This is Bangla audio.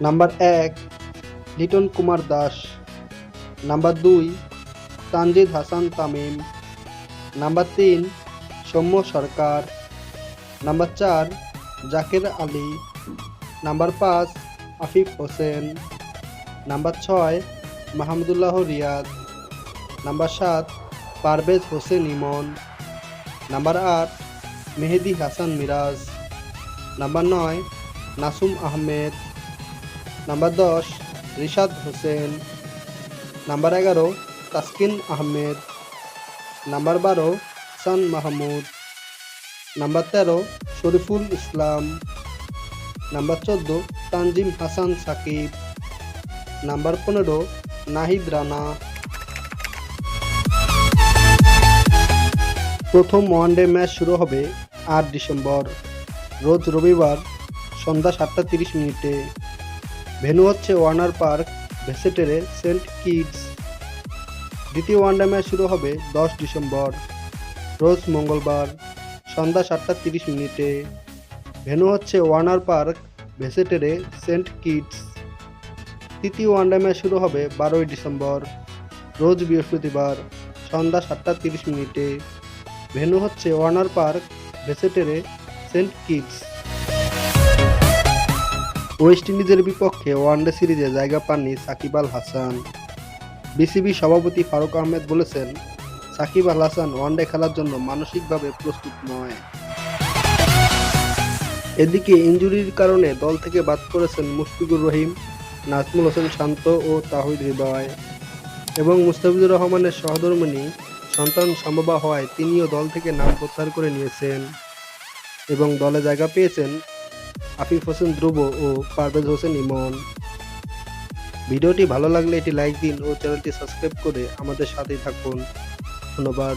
নাম্বার এক, লিটন কুমার দাস। নাম্বার দুই, তানজিদ হাসান তামিম। নাম্বার তিন, সৌম্য সরকার। নাম্বার চার, জাকের আলী। নাম্বার পাঁচ, আফিফ হোসেন। নাম্বার ছয়, মাহমুদুল্লাহ রিয়াদ। নাম্বার সাত, পারভেজ হোসেন ইমন। নাম্বার আট, মেহেদি হাসান মিরাজ। নাম্বার নয়, নাসুম আহমেদ। নাম্বার দশ, রিশাদ হোসেন। নাম্বার এগারো, তাসকিন আহমেদ। নাম্বার বারো, সান মাহমুদ। নাম্বার তেরো, শরীফুল ইসলাম। নাম্বার চোদ্দ, তানজিম হাসান সাকিব। নাম্বার পনেরো, নাহিদ রানা। প্রথম ওয়ানডে ম্যাচ শুরু হবে আট ডিসেম্বর। রোজ রবিবার সন্ধ্যা সাতটা তিরিশ মিনিটে। ভেন্যু হচ্ছে Warner Park Basseterre Saint Kitts দ্বিতীয় ওয়ানডে ম্যাচ শুরু হবে দশ ডিসেম্বর, রোজ মঙ্গলবার, সন্ধ্যা সাতটা তিরিশ মিনিটে। ভেনু হচ্ছে Warner Park Basseterre Saint Kitts তৃতীয় ওয়ানডে ম্যাচ শুরু হবে বারোই ডিসেম্বর, রোজ বৃহস্পতিবার, সন্ধ্যা সাতটা তিরিশ মিনিটে। ভেনু হচ্ছে Warner Park Basseterre Saint Kitts West ইন্ডিজের বিপক্ষে ওয়ানডে সিরিজে জায়গা পাননি সাকিব আল হাসান। বিসিবি সভাপতি ফারুক আহমেদ বলেছেন, সাকিব আল হাসান ওয়ানডে খেলার জন্য মানসিকভাবে প্রস্তুত নয়। এদিকে ইনজুরির কারণে দল থেকে বাদ করেছেন মুশফিকুর রহিম, নাজমুল হোসেন শান্ত ও তাহিদ হৃদয় এবং মুস্তাফিজুর রহমানের সহধর্মিণী সন্তান সম্ভবা হওয়ায় তিনিও দল থেকে নাম প্রত্যাহার করে নিয়েছেন এবং দলে জায়গা পেয়েছেন আফিফ হোসেন ধ্রুব ও পারভেজ হোসেন ইমন। ভিডিওটি ভালো লাগলে এটি লাইক দিন ও চ্যানেলটি সাবস্ক্রাইব করে আমাদের সাথেই থাকুন। ধন্যবাদ।